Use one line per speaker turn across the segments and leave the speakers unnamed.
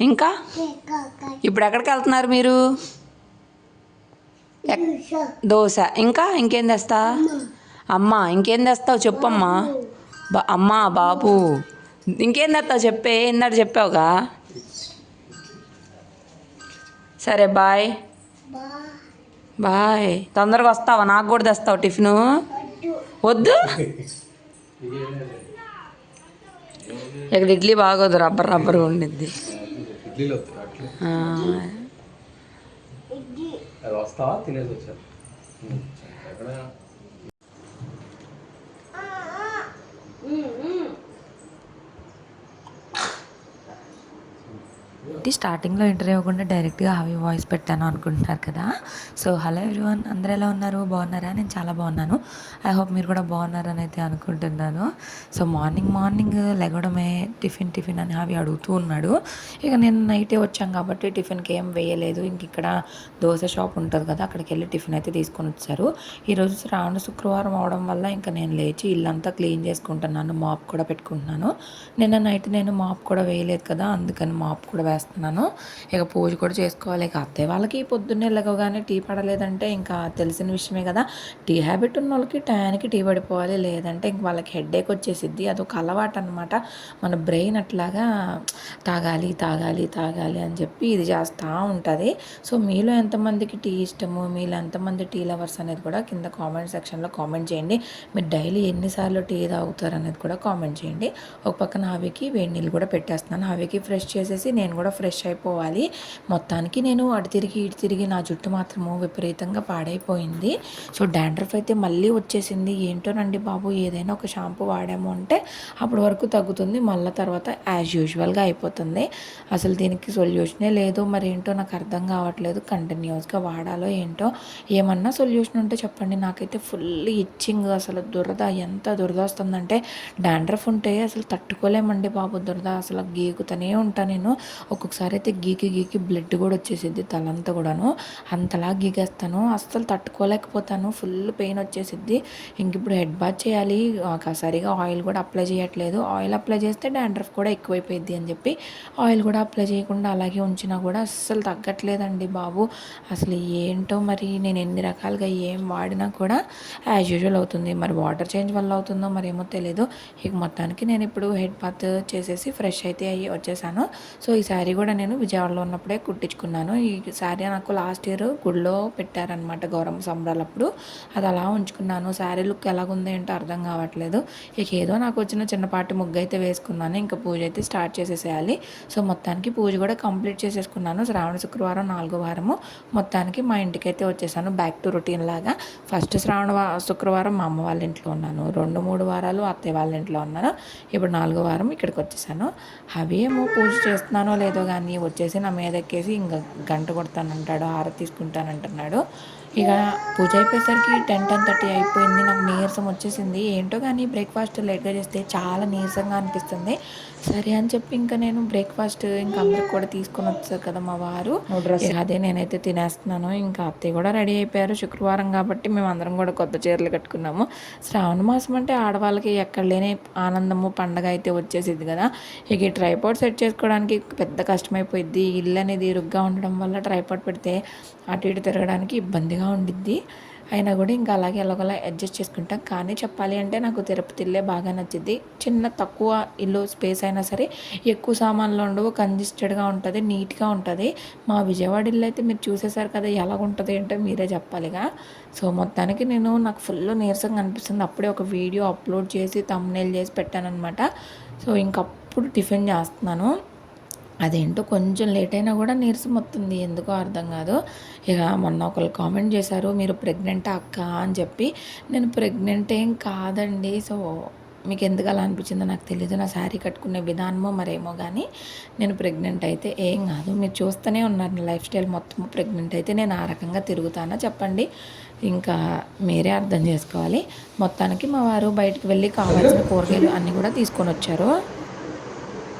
ఇంకా? ఇప్పుడు ఎక్కడికి వెళ్తున్నారు మీరు దోశ. ఇంకా? ఇంకేం తెస్తా? అమ్మ ఇంకేం తెస్తావు చెప్పమ్మా. బా అమ్మ బాబు. ఇంకేం తెస్తావు చెప్పే? ఇందాక చెప్పావుగా. సరే బాయ్. బాయ్. తొందరగా వస్తావా? నాకు కూడా తెస్తావు టిఫిను? వద్దు? ఇక్కడ ఇడ్లీ బాగోదు రబ్బర్ రబ్బర్ ఉండిద్ది.
తినేసి వచ్చారు ఎక్కడ
స్టార్టింగ్లో ఇంటర్వ్యూ ఇవ్వకుండా డైరెక్ట్గా హవి వాయిస్ పెట్టాను అనుకుంటున్నారు కదా. సో హలో ఎవ్రీవన్ అందరూ ఎలా ఉన్నారు? బాగున్నారా? నేను చాలా బాగున్నాను. ఐ హోప్ మీరు కూడా బాగున్నారని అయితే అనుకుంటున్నాను. సో మార్నింగ్ మార్నింగ్ లెగడమే టిఫిన్ టిఫిన్ అని అవి అడుగుతూ ఉన్నాడు. ఇక నేను నైటే వచ్చాం కాబట్టి టిఫిన్కి ఏం వేయలేదు. ఇంక ఇక్కడ దోశ షాప్ ఉంటుంది కదా అక్కడికి వెళ్ళి టిఫిన్ అయితే తీసుకొని వచ్చారు. ఈరోజు శ్రావణ శుక్రవారం అవడం వల్ల ఇంకా నేను లేచి ఇల్లంతా క్లీన్ చేసుకుంటున్నాను. మాప్ కూడా పెట్టుకుంటున్నాను. నిన్న నైట్ నేను మాప్ కూడా వేయలేదు కదా అందుకని మాప్ కూడా వేస్తున్నాను. ఇక పూజ కూడా చేసుకోవాలి. ఇక అత్తయ్య వాళ్ళకి పొద్దున్నే లెగవగానే టీ పడలేదంటే ఇంకా తెలిసిన విషయమే కదా. టీ హ్యాబిట్ ఉన్న వాళ్ళకి టయానికి టీ పడిపోవాలి. లేదంటే ఇంక వాళ్ళకి హెడేక్ వచ్చేసిద్ది. అదొక అలవాటు అనమాట మన బ్రెయిన్ అట్లాగా తాగాలి తాగాలి తాగాలి అని చెప్పి ఇది చేస్తూ ఉంటుంది. సో మీలో ఎంతమందికి టీ ఇష్టము? మీలో ఎంతమంది టీ లవర్స్ అనేది కూడా కింద కామెంట్ సెక్షన్లో కామెంట్ చేయండి. మీరు డైలీ ఎన్నిసార్లు టీ తాగుతారు అనేది కూడా కామెంట్ చేయండి. ఒక పక్కన హావికి వేడి నీళ్ళు కూడా పెట్టేస్తున్నాను. హావికి ఫ్రెష్ చేసేసి నేను కూడా ఫ్రెష్ ఫ్రెష్ అయిపోవాలి. మొత్తానికి నేను అటు తిరిగి ఇటు తిరిగి నా జుట్టు మాత్రము విపరీతంగా పాడైపోయింది. సో డాండ్రఫ్ అయితే మళ్ళీ వచ్చేసింది. ఏంటోనండి బాబు ఏదైనా ఒక షాంపూ వాడాము అంటే అప్పటి వరకు తగ్గుతుంది. మళ్ళీ తర్వాత యాజ్ యూజువల్గా అయిపోతుంది. అసలు దీనికి సొల్యూషనే లేదు. మరి ఏంటో నాకు అర్థం కావట్లేదు. కంటిన్యూస్గా వాడాలో ఏంటో. ఏమన్నా సొల్యూషన్ ఉంటే చెప్పండి. నాకైతే ఫుల్ ఇచ్చింగ్ అసలు దురద. ఎంత దురద వస్తుందంటే డాండ్రఫ్ ఉంటే అసలు తట్టుకోలేమండి బాబు. దురద అసలు గీకుతూనే ఉంటా నేను. ఒక్కొక్కసారి అయితే గీకి గీకి బ్లడ్ కూడా వచ్చేసిద్ది తలంతా కూడాను. అంతలా గీకేస్తాను. అస్సలు తట్టుకోలేకపోతాను. Full pain వచ్చేసిద్ది. ఇంక ఇప్పుడు హెడ్ బాత్ చేయాలి. సరిగా ఆయిల్ కూడా అప్లై చేయట్లేదు. ఆయిల్ అప్లై చేస్తే డాండ్రఫ్ కూడా ఎక్కువైపోయింది అని చెప్పి ఆయిల్ కూడా అప్లై చేయకుండా అలాగే ఉంచినా కూడా అస్సలు తగ్గట్లేదండి బాబు. అసలు ఏంటో మరి నేను ఎన్ని రకాలుగా ఏం వాడినా కూడా యాజ్ యూజువల్ అవుతుంది. మరి వాటర్ చేంజ్ వల్ల అవుతుందో మరి ఏమో తెలియదు ఇక మొత్తానికి నేను ఇప్పుడు హెడ్ బాత్ చేసేసి ఫ్రెష్ అయితే అయ్యి వచ్చేసాను. సో ఈ శారీ కూడా నేను విజయవాడలో ఉన్నప్పుడే కుట్టించుకున్నాను. ఈ శారీ నాకు లాస్ట్ ఇయర్ గుడిలో పెట్టారనమాట గౌరమ్మ సంబరాలప్పుడు అది అలా ఉంచుకున్నాను. శారీ లుక్ ఎలాగుంది ఏంటో అర్థం కావట్లేదు. ఇక ఏదో నాకు వచ్చిన చిన్నపాటి ముగ్గు అయితే వేసుకున్నాను. ఇంకా పూజ అయితే స్టార్ట్ చేసేసేయాలి. సో మొత్తానికి పూజ కూడా కంప్లీట్ చేసేసుకున్నాను. శ్రావణ శుక్రవారం నాలుగో వారము. మొత్తానికి మా ఇంటికి అయితే వచ్చేసాను బ్యాక్ టు రొటీన్ లాగా. ఫస్ట్ శ్రావణ శుక్రవారం మా అమ్మ వాళ్ళ ఇంట్లో ఉన్నాను. రెండు మూడు వారాలు అత్తయ్య వాళ్ళ ఇంట్లో ఉన్నాను. ఇప్పుడు నాలుగో వారం ఇక్కడికి వచ్చేసాను. అవేమో పూజ చేస్తున్నానో లేదో కానీ వచ్చేసి నా మీద ఎక్కేసి ఇంకా గంట కొడతానంటాడు హారతి తీసుకుంటానంటున్నాడు. ఇక పూజ అయిపోయేసరికి టెన్ టెన్ థర్టీ అయిపోయింది నాకు నీరసం వచ్చేసింది. ఏంటో కానీ బ్రేక్ఫాస్ట్ లేట్గా చేస్తే చాలా నీరసంగా అనిపిస్తుంది. సరే అని చెప్పి ఇంకా నేను బ్రేక్ఫాస్ట్ ఇంకా అందరికి కూడా తీసుకొని వచ్చారు కదా మా వారు. అదే నేనైతే తినేస్తున్నాను. ఇంకా అత్తయ్య కూడా రెడీ అయిపోయారు శుక్రవారం కాబట్టి మేము అందరం కూడా కొత్త చీరలు కట్టుకున్నాము. శ్రావణ మాసం అంటే ఆడవాళ్ళకి ఎక్కడ లేని ఆనందము పండగ అయితే వచ్చేసింది కదా. ఇక ఈ ట్రైపాడ్ సెట్ చేసుకోవడానికి పెద్ద కష్టమైపోయింది ఇల్లు అనేది ఇరుగ్గా ఉండడం వల్ల ట్రైపాడ్ పెడితే అటు ఇటు తిరగడానికి ఇబ్బందిగా ఉండిద్ది. అయినా కూడా ఇంకా అలాగే ఎలాగోలా అడ్జస్ట్ చేసుకుంటాం. కానీ చెప్పాలి అంటే నాకు తిరుపతి ఇల్లే బాగా నచ్చింది. చిన్న తక్కువ ఇల్లు స్పేస్ అయినా సరే ఎక్కువ సామాన్లు ఉండవు. కంజెస్టెడ్గా ఉంటుంది నీట్గా ఉంటుంది. మా విజయవాడ ఇల్లు అయితే మీరు చూసేసారు కదా ఎలాగుంటుంది అంటే ఏంటో మీరే చెప్పాలిగా. సో మొత్తానికి నేను నాకు ఫుల్ నీరసంగా అనిపిస్తుంది. అప్పుడే ఒక వీడియో అప్లోడ్ చేసి తమ్నేల్ చేసి పెట్టానమాట సో ఇంకప్పుడు టిఫిన్ చేస్తున్నాను. అదేంటో కొంచెం లేట్ అయినా కూడా నీరసం వస్తుంది. ఎందుకో అర్థం కాదు. ఇక మొన్న ఒకరు కామెంట్ చేశారు మీరు ప్రెగ్నెంట్ అక్క? అని చెప్పి. నేను ప్రెగ్నెంట్ ఏం కాదండి. సో మీకు ఎందుకు అలా అనిపించిందో నాకు తెలియదు నా శారీ కట్టుకునే విధానమో మరేమో కానీ నేను ప్రెగ్నెంట్ అయితే ఏం కాదు. మీరు చూస్తూనే ఉన్నారు నా లైఫ్ స్టైల్ మొత్తం ప్రెగ్నెంట్ అయితే నేను ఆ రకంగా తిరుగుతానా చెప్పండి. ఇంకా మీరే అర్థం చేసుకోవాలి. మొత్తానికి మా వారు బయటకు వెళ్ళి కావాల్సిన కూరగాయలు అన్నీ కూడా తీసుకొని వచ్చారు.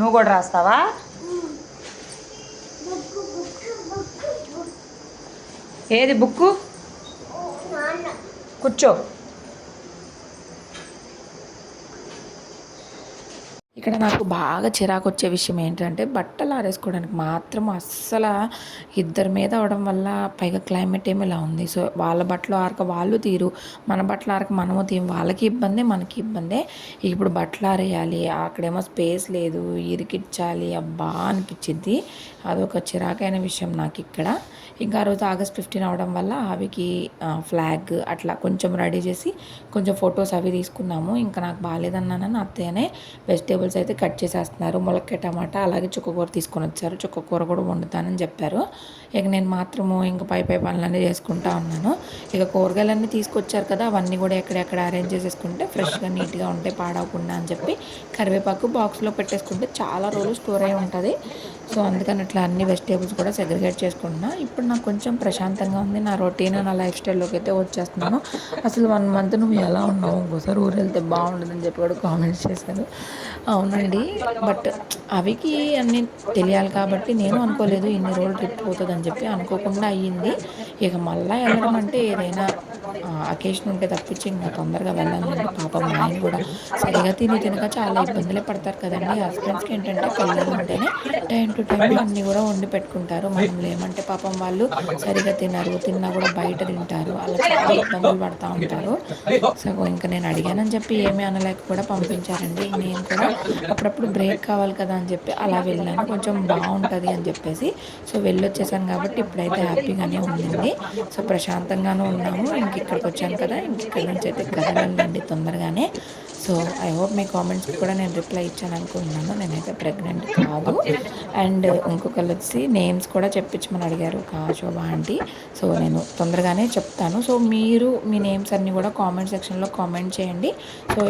నువ్వు కూడా రాస్తావా? ఏది బుక్కు? కూర్చో.
ఇక్కడ నాకు బాగా చిరాకు వచ్చే విషయం ఏంటంటే బట్టలు ఆరేసుకోవడానికి మాత్రం అస్సలు ఇద్దరి మీద అవడం వల్ల పైగా క్లైమేట్ ఏమి ఇలా ఉంది. సో వాళ్ళ బట్టలు ఆరక వాళ్ళు తీరు మన బట్టలు ఆరక మనము తీరు వాళ్ళకి ఇబ్బందే మనకి ఇబ్బందే. ఇప్పుడు బట్టలు ఆరేయాలి అక్కడేమో స్పేస్ లేదు ఇరికిచ్చాలి అబ్బా అనిపించింది అదొక చిరాకైన విషయం నాకు ఇక్కడ. ఇంకా ఆ రోజు ఆగస్ట్ ఫిఫ్టీన్ అవడం వల్ల అవికి ఫ్లాగ్ అట్లా కొంచెం రెడీ చేసి కొంచెం ఫొటోస్ అవి తీసుకున్నాము. ఇంకా నాకు బాగాలేదన్నానని అత్తయ్యనే వెజిటేబుల్స్ అయితే కట్ చేసేస్తున్నారు. ములక్కాయ టమాటా అలాగే చుక్కకూర తీసుకొని వచ్చారు. చుక్కకూర కూడా వండుతానని చెప్పారు. ఇక నేను మాత్రము ఇంకా పై పై పనులన్నీ చేసుకుంటా ఉన్నాను. ఇక కూరగాయలన్నీ తీసుకొచ్చారు కదా అవన్నీ కూడా ఎక్కడెక్కడ అరేంజ్ చేసేసుకుంటే ఫ్రెష్గా నీట్గా ఉంటే పాడవకుండా అని చెప్పి కరివేపాకు బాక్స్లో పెట్టేసుకుంటే చాలా రోజులు స్టోర్ అయి ఉంటుంది. సో అందుకని అట్లా అన్ని వెజిటేబుల్స్ కూడా సెగ్రిగేట్ చేసుకుంటున్నా. ఇప్పుడు నాకు కొంచెం ప్రశాంతంగా ఉంది. నా రొటీన్ నా లైఫ్ స్టైల్లోకి అయితే వచ్చేస్తున్నాను. అసలు వన్ మంత్ నువ్వు ఎలా ఉన్నావు? ఇంకోసారి ఊరు వెళ్తే బాగుంటుందని చెప్పి కూడా కామెంట్స్ చేశారు. అవునండి. బట్ అవికి అన్నీ తెలియాలి కాబట్టి నేను అనుకోలేదు ఇన్ని రోజులు ట్రిప్ పోతుందని చెప్పి అనుకోకుండా అయ్యింది. ఇక మళ్ళీ వెళ్ళడం అంటే ఏదైనా అకేషన్ ఉంటే తప్పించి ఇంకా తొందరగా వెళ్ళాలంటే పాపం మా ఆయన కూడా సరిగా తిని తినక చాలా ఇబ్బందులే పడతారు కదండి. హస్బెండ్స్కి ఏంటంటే పిల్లలు ఉంటేనే టైం టు టైం అన్నీ కూడా వండి పెట్టుకుంటారు. మనం లేమంటే పాపం వాళ్ళు సరిగా తినరు తిన్నా కూడా బయట తింటారు. అలా చాలా ఇబ్బందులు పడుతూ ఉంటారు. సో ఇంకా నేను అడిగానని చెప్పి ఏమీ అనలేక కూడా పంపించారండి. నేను కూడా అప్పుడప్పుడు బ్రేక్ కావాలి కదా అని చెప్పి అలా వెళ్ళాను. కొంచెం బాగుంటుంది అని చెప్పేసి. సో వెళ్ళొచ్చేసాను కాబట్టి ఇప్పుడైతే హ్యాపీగానే ఉందండి. సో ప్రశాంతంగానే ఉన్నాము. ఇంక ఇక్కడికి వచ్చాను కదా. ఇంక ఇక్కడి నుంచి అయితే కదలండి తొందరగానే. సో ఐ హోప్ మీ కామెంట్స్కి కూడా నేను రిప్లై ఇచ్చాను అనుకుంటున్నాను. నేనైతే ప్రెగ్నెంట్ కాదు. అండ్ ఇంకొకళ్ళు వచ్చి నేమ్స్ కూడా చెప్పించమని అడిగారు కా శోభ ఆంటీ. సో నేను తొందరగానే చెప్తాను. సో మీరు మీ నేమ్స్ అన్నీ కూడా కామెంట్ సెక్షన్లో కామెంట్ చేయండి. సో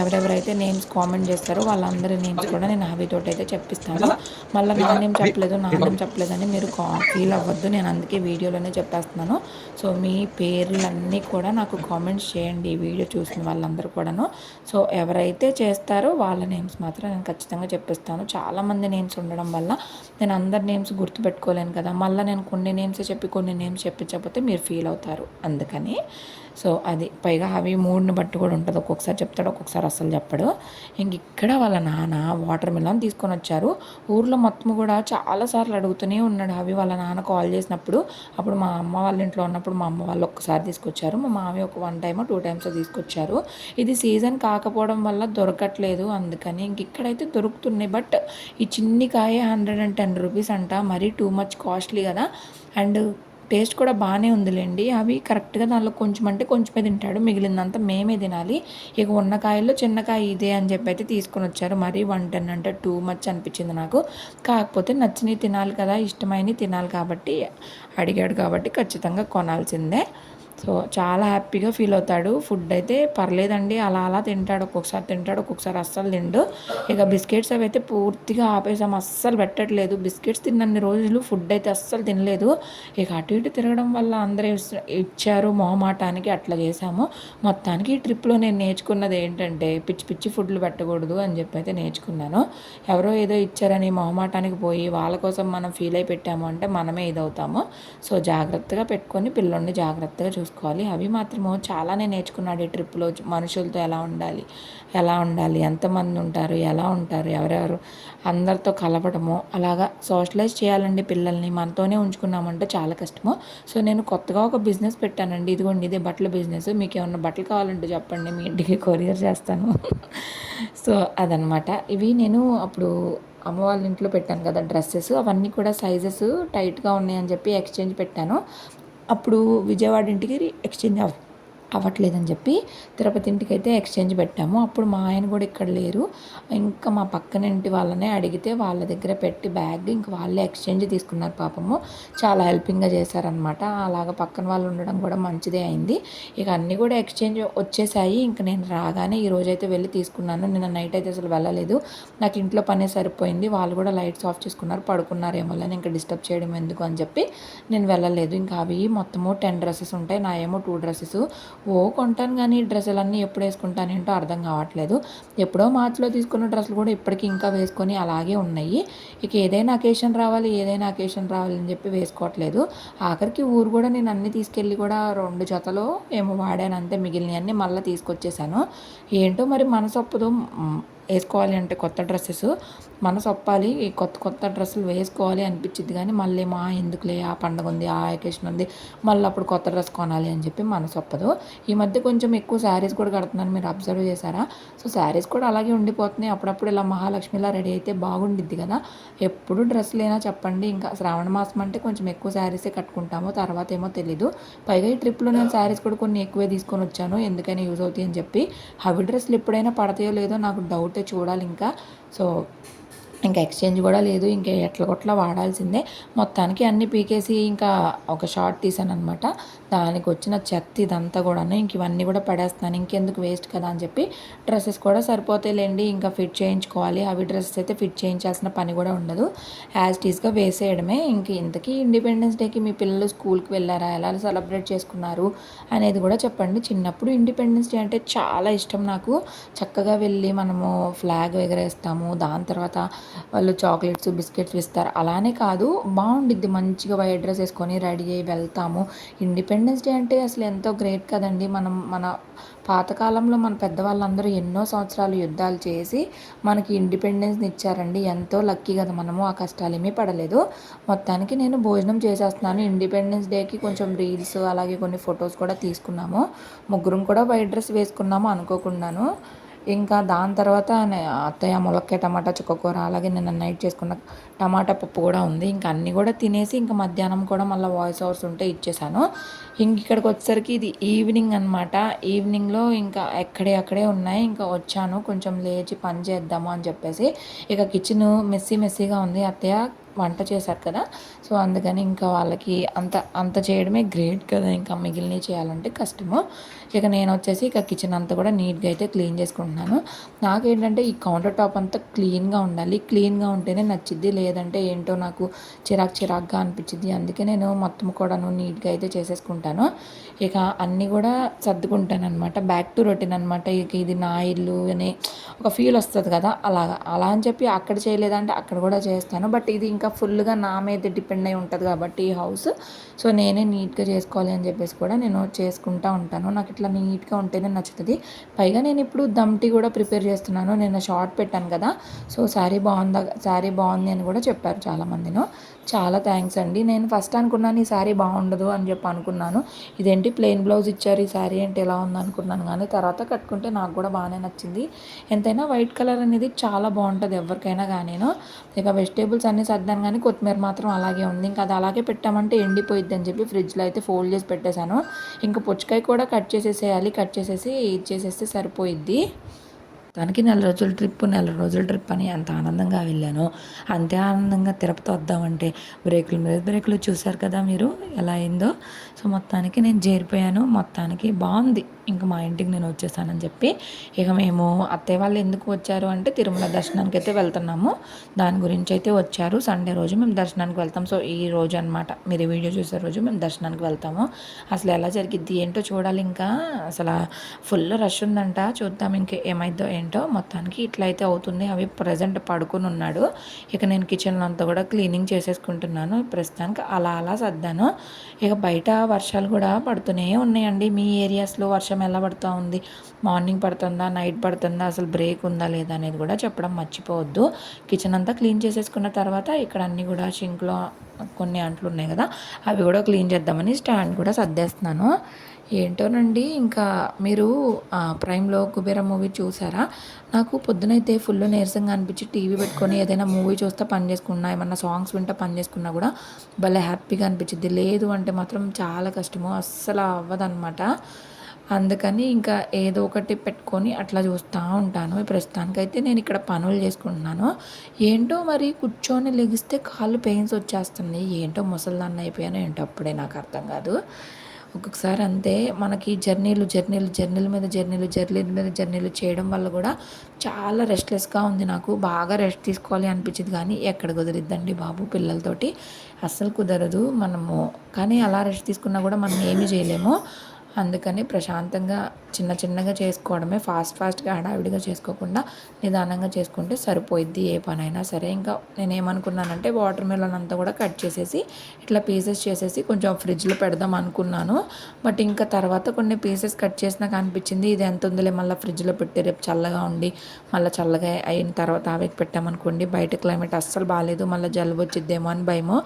ఎవరెవరైతే నేమ్స్ కామెంట్ చేస్తారో వాళ్ళందరి నేమ్స్ కూడా నేను అవితోటి అయితే చెప్పిస్తాను. మళ్ళీ నా నేమ్ చెప్పలేదు నా నేమ్ చెప్పలేదని మీరు ఫీల్ అవ్వద్దు. నేను అందుకే వీడియోలోనే చెప్పేస్తున్నాను. సో మీ పేర్లన్నీ కూడా నాకు కామెంట్స్ చేయండి ఈ వీడియో చూసిన వాళ్ళందరూ కూడాను. సో ఎవరైతే చేస్తారో వాళ్ళ నేమ్స్ మాత్రం నేను ఖచ్చితంగా చెప్పిస్తాను. చాలామంది నేమ్స్ ఉండడం వల్ల నేను అందరి నేమ్స్ గుర్తుపెట్టుకోలేను కదా. మళ్ళీ నేను కొన్ని నేమ్స్ చెప్పి కొన్ని నేమ్స్ చెప్పించకపోతే మీరు ఫీల్ అవుతారు. అందుకని సో అది పైగా అవి మూడ్ని బట్టి కూడా ఉంటుంది. ఒక్కొక్కసారి చెప్తాడు ఒక్కొక్కసారి అస్సలు చెప్పడు. ఇంక ఇక్కడ వాళ్ళ నాన్న వాటర్ మిలన్ తీసుకొని వచ్చారు. ఊర్లో మొత్తం కూడా చాలాసార్లు అడుగుతూనే ఉన్నాడు అవి వాళ్ళ నాన్న కాల్ చేసినప్పుడు అప్పుడు మా అమ్మ వాళ్ళ ఇంట్లో ఉన్నప్పుడు మా అమ్మ వాళ్ళు ఒక్కసారి తీసుకొచ్చారు. మా మామయ్య ఒక వన్ టైమ్ టూ టైమ్స్ తీసుకొచ్చారు. ఇది సీజన్ కాకపోవడం వల్ల దొరకట్లేదు అందుకని ఇంక ఇక్కడైతే దొరుకుతున్నాయి. బట్ ఈ చిన్ని కాయ హండ్రెడ్ అండ్ టెన్ రూపీస్ అంట. మరీ టూ మచ్ కాస్ట్లీ కదా. అండ్ టేస్ట్ కూడా బాగానే ఉందిలేండి. అవి కరెక్ట్గా దానిలో కొంచెం అంటే కొంచెమే తింటాడు. మిగిలిందంతా మేమే తినాలి. ఇక ఉన్న కాయల్లో చిన్న కాయ ఇదే అని చెప్పి అయితే తీసుకొని వచ్చారు మరీ వన్ టెన్ అంటే టూ మచ్ అనిపించింది నాకు. కాకపోతే నచ్చినవి తినాలి కదా ఇష్టమైనవి తినాలి కాబట్టి అడిగాడు కాబట్టి ఖచ్చితంగా కొనాల్సిందే. సో చాలా హ్యాపీగా ఫీల్ అవుతాడు. ఫుడ్ అయితే పర్లేదండి. అలా అలా తింటాడు. ఒక్కొక్కసారి తింటాడు. ఒక్కొక్కసారి అస్సలు తిండు. ఇక బిస్కెట్స్ అవి అయితే పూర్తిగా ఆపేసాం. అస్సలు పెట్టట్లేదు. బిస్కెట్స్ తిన్నన్ని రోజులు ఫుడ్ అయితే అస్సలు తినలేదు. ఇక అటు ఇటు తిరగడం వల్ల అందరూ ఇచ్చారు మొహమాటానికి అట్లా చేసాము. మొత్తానికి ఈ ట్రిప్లో నేను నేర్చుకున్నది ఏంటంటే పిచ్చి పిచ్చి ఫుడ్లు పెట్టకూడదు అని చెప్పి అయితే నేర్చుకున్నాను. ఎవరో ఏదో ఇచ్చారని మొహమాటానికి పోయి వాళ్ళ కోసం మనం ఫీల్ అయి పెట్టాము అంటే మనమే ఇదవుతాము. సో జాగ్రత్తగా పెట్టుకొని పిల్లోడిని జాగ్రత్తగా చూసుకోవాలి అవి మాత్రము చాలానే నేర్చుకున్నాడు ఈ ట్రిప్లో. మనుషులతో ఎలా ఉండాలి? ఎలా ఉండాలి? ఎంతమంది ఉంటారు? ఎలా ఉంటారు? ఎవరెవరు? అందరితో కలవడము. అలాగా సోషలైజ్ చేయాలండి పిల్లల్ని. మనతోనే ఉంచుకున్నామంటే చాలా కష్టము. సో నేను కొత్తగా ఒక బిజినెస్ పెట్టానండి. ఇదిగోండి ఇదే బట్టల బిజినెస్. మీకు ఏమన్నా బట్టలు కావాలంటే చెప్పండి. మీ ఇంటికి కొరియర్ చేస్తాను. సో అదనమాట. ఇవి నేను అప్పుడు అమ్మ వాళ్ళ ఇంట్లో పెట్టాను కదా డ్రెస్సెస్. అవన్నీ కూడా సైజెస్ టైట్గా ఉన్నాయని చెప్పి ఎక్స్చేంజ్ పెట్టాను. అప్పుడు విజయవాడ ఇంటికి ఎక్స్చేంజ్ అవ్వ అవ్వట్లేదని చెప్పి తిరుపతి ఇంటికి అయితే ఎక్స్చేంజ్ పెట్టాము. అప్పుడు మా ఆయన కూడా ఇక్కడ లేరు. ఇంకా మా పక్కన ఇంటి వాళ్ళనే అడిగితే వాళ్ళ దగ్గర పెట్టి బ్యాగ్ ఇంక వాళ్ళే ఎక్స్చేంజ్ తీసుకున్నారు పాపము. చాలా హెల్పింగ్గా చేశారనమాట అలాగ పక్కన వాళ్ళు ఉండడం కూడా మంచిదే అయింది. ఇక అన్నీ కూడా ఎక్స్చేంజ్ వచ్చేసాయి. ఇంకా నేను రాగానే ఈ రోజు అయితే వెళ్ళి తీసుకున్నాను. నిన్న నైట్ అయితే అసలు వెళ్ళలేదు. నాకు ఇంట్లో పనే సరిపోయింది. వాళ్ళు కూడా లైట్స్ ఆఫ్ చేసుకున్నారు. పడుకున్నారేమో అని ఇంకా డిస్టర్బ్ చేయడం ఎందుకు అని చెప్పి నేను వెళ్ళలేదు. ఇంకా అవి మొత్తము టెన్ డ్రెస్సెస్ ఉంటాయి. నా ఏమో టూ డ్రెస్సెస్. ఓ కొంటాను కానీ డ్రెస్సులన్నీ ఎప్పుడు వేసుకుంటాను ఏంటో అర్థం కావట్లేదు. ఎప్పుడో మార్చిలో తీసుకున్న డ్రెస్సులు కూడా ఇప్పటికీ ఇంకా వేసుకొని అలాగే ఉన్నాయి. ఇక ఏదైనా అకేషన్ రావాలి ఏదైనా అకేషన్ రావాలి అని చెప్పి వేసుకోవట్లేదు. ఆఖరికి ఊరు కూడా నేను అన్ని తీసుకెళ్ళి కూడా రెండు జతలు ఏమో వాడాను అంతే. మిగిలినవన్నీ మళ్ళీ తీసుకొచ్చేసాను. ఏంటో మరి మనసొప్పదు. వేసుకోవాలి అంటే కొత్త డ్రెస్సెస్. మనసు ఒప్పాలి కొత్త కొత్త డ్రెస్సులు వేసుకోవాలి అనిపించింది కానీ మళ్ళీ మా ఎందుకులే ఆ పండగ ఉంది ఆ ఎకేషన్ ఉంది మళ్ళీ అప్పుడు కొత్త డ్రెస్ కొనాలి అని చెప్పి మనసు ఒప్పదు ఈ మధ్య కొంచెం ఎక్కువ శారీస్ కూడా కడుతున్నాను మీరు అబ్జర్వ్ చేశారా? సో శారీస్ కూడా అలాగే ఉండిపోతున్నాయి. అప్పుడప్పుడు ఇలా మహాలక్ష్మిలా రెడీ అయితే బాగుండిద్ది కదా. ఎప్పుడు డ్రెస్సులైనా చెప్పండి ఇంకా శ్రావణ మాసం అంటే కొంచెం ఎక్కువ శారీసే కట్టుకుంటాము తర్వాత ఏమో తెలీదు. పైగా ఈ ట్రిప్లో నేను శారీస్ కూడా కొన్ని ఎక్కువే తీసుకొని వచ్చాను ఎందుకైనా యూజ్ అవుతాయి అని చెప్పి. హవి డ్రెస్సులు ఎప్పుడైనా పడతాయో లేదో నాకు డౌటే చూడాలి ఇంకా. సో ఇంకా ఎక్స్చేంజ్ కూడా లేదు. ఇంకా ఎట్ల కొట్లా వాడాల్సిందే. మొత్తానికి అన్ని పీకేసి ఇంకా ఒక షార్ట్ తీసాను అనమాట దానికి వచ్చిన చెత్త ఇదంతా కూడా ఇంక ఇవన్నీ కూడా పడేస్తాను ఇంకెందుకు వేస్ట్ కదా అని చెప్పి డ్రెస్సెస్ కూడా సరిపోతాయిలేండి. ఇంకా ఫిట్ చేయించుకోవాలి. అవి డ్రెస్సెస్ అయితే ఫిట్ చేయించాల్సిన పని కూడా ఉండదు. యాజ్ టీస్గా వేసేయడమే. ఇంక ఇంతకీ ఇండిపెండెన్స్ డేకి మీ పిల్లలు స్కూల్కి వెళ్ళారా? ఎలా సెలబ్రేట్ చేసుకున్నారు? అనేది కూడా చెప్పండి. చిన్నప్పుడు ఇండిపెండెన్స్ డే అంటే చాలా ఇష్టం నాకు. చక్కగా వెళ్ళి మనము ఫ్లాగ్ ఎగరేస్తాము. దాని తర్వాత వాళ్ళు చాక్లెట్స్ బిస్కెట్స్ ఇస్తారు అలానే కాదు బాగుండిద్ది. మంచిగా వైట్ డ్రెస్ వేసుకొని రెడీ అయ్యి వెళ్తాము. ఇండిపెండెన్స్ డే అంటే అసలు ఎంతో గ్రేట్ కదండి. మనం మన పాతకాలంలో మన పెద్దవాళ్ళందరూ ఎన్నో సంవత్సరాలు యుద్ధాలు చేసి మనకి ఇండిపెండెన్స్ని ఇచ్చారండి. ఎంతో లక్కీ కదా మనము ఆ కష్టాలు ఏమీ పడలేదు. మొత్తానికి నేను భోజనం చేసేస్తున్నాను. ఇండిపెండెన్స్ డేకి కొంచెం రీల్స్ అలాగే కొన్ని ఫొటోస్ కూడా తీసుకున్నాము. ముగ్గురం కూడా వైట్ డ్రెస్ వేసుకున్నాము అనుకోకుండాను. ఇంకా దాని తర్వాత అత్తయ్య ములక్కాయ టమాటా చుక్కకూర అలాగే నిన్న నైట్ చేసుకున్న టమాటా పప్పు కూడా ఉంది. ఇంకా అన్నీ కూడా తినేసి ఇంకా మధ్యాహ్నం కూడా మళ్ళీ వాయిస్ ఓవర్స్ ఉంటే ఇచ్చేసాను. ఇంక ఇక్కడికి వచ్చేసరికి ఇది ఈవినింగ్ అనమాట ఈవినింగ్లో ఇంకా ఎక్కడే అక్కడే ఉన్నాయి. ఇంకా వచ్చాను. కొంచెం లేచి పని చేద్దాము అని చెప్పేసి. ఇక కిచెన్ మెస్సీ మెస్సీగా ఉంది. అత్తయ్య వంట చేశారు కదా. సో అందుకని ఇంకా వాళ్ళకి అంత అంత చేయడమే గ్రేట్ కదా. ఇంకా మిగిలినవి చేయాలంటే కష్టము. ఇక నేను వచ్చేసి ఇక కిచెన్ అంతా కూడా నీట్గా అయితే క్లీన్ చేసుకుంటున్నాను. నాకేంటంటే ఈ కౌంటర్ టాప్ అంతా క్లీన్గా ఉండాలి. క్లీన్గా ఉంటేనే నచ్చిద్ది. లేదంటే ఏంటో నాకు చిరాక్ చిరాక్గా అనిపించింది. అందుకే నేను మొత్తం కూడాను నీట్గా అయితే చేసేసుకుంటాను. ఇక అన్నీ కూడా సర్దుకుంటాను అనమాట బ్యాక్ టు రొటీన్ అనమాట ఇక ఇది నా ఇల్లు అనే ఒక ఫీల్ వస్తుంది కదా. అలాగా అలా అని చెప్పి అక్కడ చేయలేదంటే అక్కడ కూడా చేస్తాను. బట్ ఇది ఇంకా ఫుల్గా నా మీద డిపెండ్ అయి ఉంటుంది కాబట్టి ఈ హౌస్ సో నేనే నీట్గా చేసుకోవాలి అని చెప్పేసి కూడా నేను చేసుకుంటా ఉంటాను. నాకు ఇట్లా నీట్గా ఉంటేనే నచ్చుతుంది. పైగా నేను ఇప్పుడు దమ్టీ కూడా ప్రిపేర్ చేస్తున్నాను. నేను షార్ట్ పెట్టాను కదా. సో శారీ బాగుందా శారీ బాగుంది అని కూడా కూడా చెప్పారు చాలామందిను. చాలా థ్యాంక్స్ అండి. నేను ఫస్ట్ అనుకున్నాను ఈ శారీ బాగుండదు అని చెప్పి అనుకున్నాను. ఇదేంటి ప్లెయిన్ బ్లౌజ్ ఇచ్చారు ఈ శారీ అంటే ఎలా ఉంది అనుకున్నాను కానీ తర్వాత కట్టుకుంటే నాకు కూడా బాగానే నచ్చింది. ఎంతైనా వైట్ కలర్ అనేది చాలా బాగుంటుంది ఎవరికైనా కానీ ఇక వెజిటేబుల్స్ అన్నీ సర్దాను కానీ కొత్తిమీర మాత్రం అలాగే ఉంది. ఇంకా అది అలాగే పెట్టామంటే ఎండిపోయిద్ది అని చెప్పి ఫ్రిడ్జ్లో అయితే ఫోల్డ్ చేసి పెట్టేశాను. ఇంకా పుచ్చకాయ కూడా కట్ చేసేసేయాలి కట్ చేసేసి ఇచ్చేసేస్తే సరిపోయిద్ది. దానికి నెల రోజుల ట్రిప్ నెల రోజుల ట్రిప్ అని ఎంత ఆనందంగా వెళ్ళాను అంతే ఆనందంగా తిరుపతి వద్దామంటే బ్రేకుల మీద బ్రేకులు చూశారు కదా మీరు ఎలా అయిందో. సో మొత్తానికి నేను చేరిపోయాను. మొత్తానికి బాగుంది. ఇంకా మా ఇంటికి నేను వచ్చేసానని చెప్పి ఇక మేము అత్తయ్య వాళ్ళు ఎందుకు వచ్చారు అంటే తిరుమల దర్శనానికి అయితే వెళ్తున్నాము. దాని గురించి అయితే వచ్చారు. సండే రోజు మేము దర్శనానికి వెళ్తాం. సో ఈ రోజు అనమాట మీరు వీడియో చూసే రోజు మేము దర్శనానికి వెళ్తాము. అసలు ఎలా జరిగిద్ది ఏంటో చూడాలి ఇంకా. అసలు ఫుల్ రష్ ఉందంట. చూద్దాం ఇంకా ఏమైద్దో ఏంటో మొత్తానికి ఇట్లా అయితే అవుతుంది. అవి ప్రజెంట్ పడుకుని ఉన్నాడు. ఇక నేను కిచెన్లో అంతా కూడా క్లీనింగ్ చేసేసుకుంటున్నాను. ప్రస్తుతానికి అలా అలా సర్దాను. ఇక బయట వర్షాలు కూడా పడుతూనే ఉన్నాయండి. మీ ఏరియాస్లో వర్షం ఎలా పడుతూ ఉంది? మార్నింగ్ పడుతుందా? నైట్ పడుతుందా? అసలు బ్రేక్ ఉందా లేదా అనేది కూడా చెప్పడం మర్చిపోవద్దు. కిచెన్ అంతా క్లీన్ చేసేసుకున్న తర్వాత ఇక్కడ అన్నీ కూడా షింక్లో కొన్ని అంట్లు ఉన్నాయి కదా అవి కూడా క్లీన్ చేద్దామని స్టాండ్ కూడా సర్దేస్తున్నాను. ఏంటోనండి ఇంకా మీరు ప్రైమ్లో కుబేర మూవీ చూసారా? నాకు పొద్దునైతే ఫుల్ నీరసంగా అనిపించి టీవీ పెట్టుకొని ఏదైనా మూవీ చూస్తే పని చేసుకున్నా ఏమన్నా సాంగ్స్ వింటే పని చేసుకున్నా కూడా భలే హ్యాపీగా అనిపించింది లేదు అంటే మాత్రం చాలా కష్టము అస్సలు అవ్వదన్నమాట. అందుకని ఇంకా ఏదో ఒకటి పెట్టుకొని అట్లా చూస్తూ ఉంటాను. ప్రస్తుతానికైతే నేను ఇక్కడ పనులు చేసుకుంటున్నాను. ఏంటో మరి కూర్చొని లెగిస్తే కాళ్ళు పెయిన్స్ వచ్చేస్తున్నాయి. ఏంటో ముసలిదాన్ని అయిపోయాను ఏంటో అప్పుడే నాకు అర్థం కాదు. ఒక్కొక్కసారి అంతే మనకి జర్నీలు జర్నీలు జర్నీల మీద జర్నీలు జర్నీల మీద జర్నీలు చేయడం వల్ల కూడా చాలా రెస్ట్లెస్గా ఉంది నాకు. బాగా రెస్ట్ తీసుకోవాలి అనిపించింది కానీ ఎక్కడ కుదిరిద్దండి బాబు పిల్లలతోటి. అస్సలు కుదరదు మనము. కానీ అలా రెస్ట్ తీసుకున్నా కూడా మనం ఏమీ చేయలేము. అందుకని ప్రశాంతంగా చిన్న చిన్నగా చేసుకోవడమే ఫాస్ట్ ఫాస్ట్గా హడావిడిగా చేసుకోకుండా నిదానంగా చేసుకుంటే సరిపోయిద్ది ఏ పనైనా సరే. ఇంకా నేను ఏమనుకున్నానంటే వాటర్ మిలన్ అంతా కూడా కట్ చేసేసి ఇట్లా పీసెస్ చేసేసి కొంచెం ఫ్రిడ్జ్లో పెడదాం అనుకున్నాను. బట్ ఇంకా తర్వాత కొన్ని పీసెస్ కట్ చేసినాక అనిపించింది ఇది ఎంత ఉందిలే మళ్ళీ ఫ్రిడ్జ్లో పెట్టి రేపు చల్లగా ఉండి మళ్ళీ చల్లగా అయిన తర్వాత ఆవికి పెట్టామనుకోండి బయట క్లైమేట్ అస్సలు బాగాలేదు మళ్ళీ జలుబు వచ్చిద్దేమో అని భయము.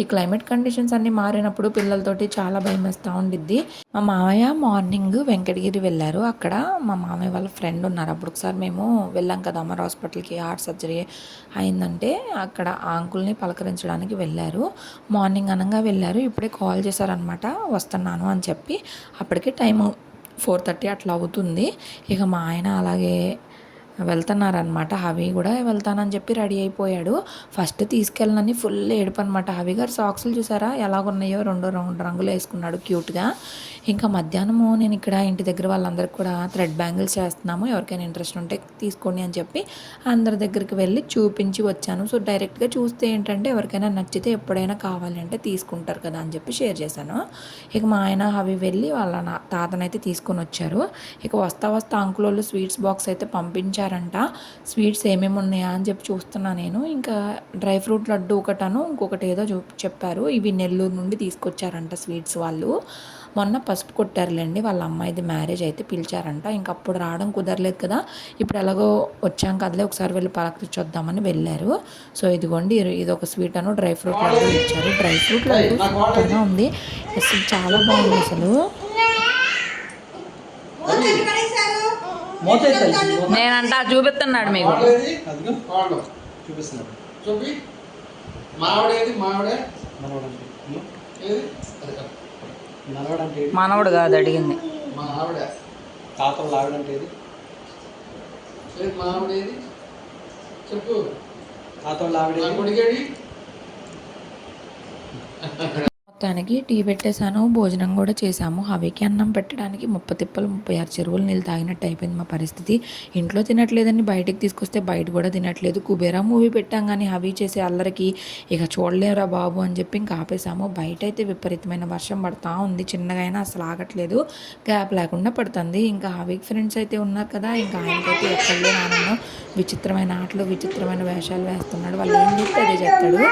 ఈ క్లైమేట్ కండిషన్స్ అన్నీ మారినప్పుడు పిల్లలతోటి చాలా భయం వేస్తూ ఉండిద్ది. మా మామయ్య మార్నింగ్ వెంకటగిరి వెళ్ళారు. అక్కడ మా మామయ్య వాళ్ళ ఫ్రెండ్ ఉన్నారు. అప్పుడు ఒకసారి మేము వెళ్ళాం కదా అమర్ హాస్పిటల్కి. హార్ట్ సర్జరీ అయిందంటే అక్కడ ఆ అంకుల్ని పలకరించడానికి వెళ్ళారు. మార్నింగ్ అనగా వెళ్ళారు. ఇప్పుడే కాల్ చేశారనమాట వస్తున్నాను అని చెప్పి. అప్పటికే టైము ఫోర్ థర్టీ అట్లా అవుతుంది. ఇక మా ఆయన అలాగే వెళ్తున్నారనమాట హవి కూడా వెళ్తానని చెప్పి రెడీ అయిపోయాడు. ఫస్ట్ తీసుకెళ్ళనని ఫుల్ ఏడుపు అనమాట హవి గారు సాక్స్లు చూసారా? ఎలాగున్నాయో రెండు రెండు రంగులు వేసుకున్నాడు క్యూట్గా ఇంకా మధ్యాహ్నము నేను ఇక్కడ ఇంటి దగ్గర వాళ్ళందరికీ కూడా థ్రెడ్ బ్యాంగిల్స్ చేస్తున్నాము. ఎవరికైనా ఇంట్రెస్ట్ ఉంటే తీసుకోండి అని చెప్పి అందరి దగ్గరికి వెళ్ళి చూపించి వచ్చాను. సో డైరెక్ట్గా చూస్తే ఏంటంటే ఎవరికైనా నచ్చితే ఎప్పుడైనా కావాలంటే తీసుకుంటారు కదా అని చెప్పి షేర్ చేశాను. ఇక మా ఆయన అవి వెళ్ళి వాళ్ళ నా తాతనైతే తీసుకొని వచ్చారు. ఇక వస్తా వస్తా అంకుల్ స్వీట్స్ బాక్స్ అయితే ఇచ్చారంట స్వీట్స్ ఏమేమి ఉన్నాయా అని చెప్పి చూస్తున్నా నేను. ఇంకా డ్రై ఫ్రూట్ లడ్డు ఒకటను ఇంకొకటి ఏదో చూ చెప్పారు. ఇవి నెల్లూరు నుండి తీసుకొచ్చారంట స్వీట్స్ వాళ్ళు. మొన్న పసుపు కొట్టారులేండి వాళ్ళ అమ్మాయిది మ్యారేజ్ అయితే పిలిచారంట. ఇంక అప్పుడు రావడం కుదరలేదు కదా. ఇప్పుడు ఎలాగో వచ్చాం కదలే ఒకసారి వెళ్ళి పలకరించొద్దామని వెళ్ళారు. సో ఇదిగోండి ఇది- ఒక స్వీట్ అను డ్రై ఫ్రూట్ లడ్డు ఇచ్చారు. డ్రై ఫ్రూట్ లడ్డు సూపర్గా ఉంది. అసలు చాలా బాగుంది అసలు.
నేనంట చూపిస్తున్నాడు మీకు.
చూపిస్తున్నాడు.
చూపి. మావిడేది? మావిడే?
మనవడు కాదు అడిగింది.
మావిడేది? చెప్పు. కొడుకేడి
మొత్తానికి టీ పెట్టేశాను భోజనం కూడా చేశాము. హవికి అన్నం పెట్టడానికి ముప్పై తిప్పలు ముప్పై ఆరు చెరువులు నీళ్ళు తాగినట్టు అయిపోయింది మా పరిస్థితి. ఇంట్లో తినట్లేదని బయటికి తీసుకొస్తే బయట కూడా తినట్లేదు. కుబేరా మూవీ పెట్టాం కానీ హవి చేసే అల్లరికి ఇక చూడలేరా బాబు అని చెప్పి ఇంకా ఆపేసాము బయట అయితే విపరీతమైన వర్షం పడతా ఉంది. చిన్నగా అయినా అసలు ఆగట్లేదు. గ్యాప్ లేకుండా పడుతుంది. ఇంకా హవికి ఫ్రెండ్స్ అయితే ఉన్నారు కదా ఇంకా ఆయనకైతే ఎక్కడ ఆనందం విచిత్రమైన ఆటలు విచిత్రమైన వేషాలు వేస్తున్నాడు. వాళ్ళు ఏం చెప్తే అదే చెప్తాడు.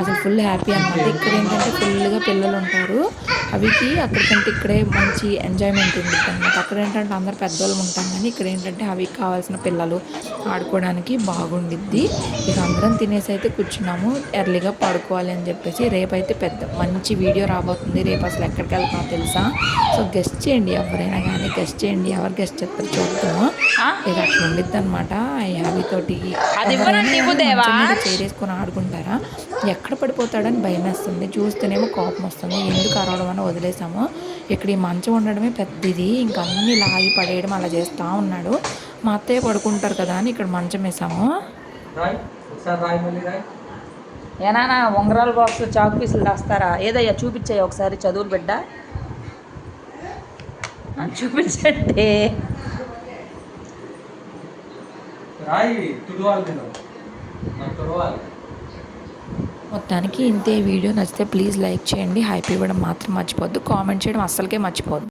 అసలు ఫుల్ హ్యాపీ అనమాట ఇక్కడ ఏంటంటే ఫుల్గా పిల్లలు ఉంటారు. అవికి అక్కడికంటే ఇక్కడే మంచి ఎంజాయ్మెంట్ ఉంటుంది అనమాట అక్కడ ఏంటంటే అందరు పెద్దవాళ్ళు ఉంటాం కానీ ఇక్కడ ఏంటంటే అవి కావాల్సిన పిల్లలు ఆడుకోవడానికి బాగుండిద్ది. ఇక అందరం తినేసి అయితే కూర్చున్నాము. ఎర్లీగా పడుకోవాలి అని చెప్పేసి రేపైతే పెద్ద మంచి వీడియో రాబోతుంది. రేపు అసలు ఎక్కడికి వెళ్తామో తెలుసా? సో గెస్ట్ చేయండి ఎవరైనా కానీ. గెస్ట్ చేయండి. ఎవరు గెస్ట్ చేస్తారు చూద్దాము. ఇక అట్లా ఉండిద్ది అనమాట
దేవా.
చేరేసుకొని ఆడుకుంటారా? ఎక్కడ పడిపోతాడని భయం వేస్తుంది చూస్తేనేమో కోపం వస్తుంది. ఎందుకు అరవడం అని వదిలేసాము? ఇక్కడ ఈ మంచం ఉండడమే పెద్దది. ఇంకా అన్ని లాగి పడేయడం అలా చేస్తూ ఉన్నాడు. మా అత్తయ్య పడుకుంటారు కదా అని ఇక్కడ మంచం వేసాము.
ఏనానా ఉంగరాల బాక్స్ చాక్ పీసులు రాస్తారా ఏదయ్యా చూపించాయి ఒకసారి చదువులు బిడ్డ? చూపించండి.
రాయి తుడవాలి నేను. నాకు తుడవాలి.
మొత్తానికి ఇంతే వీడియో నచ్చితే ప్లీజ్ లైక్ చేయండి. హైప్ ఇవ్వడం మాత్రం మర్చిపోద్దు కామెంట్ చేయడం అస్సలకే మర్చిపోద్దు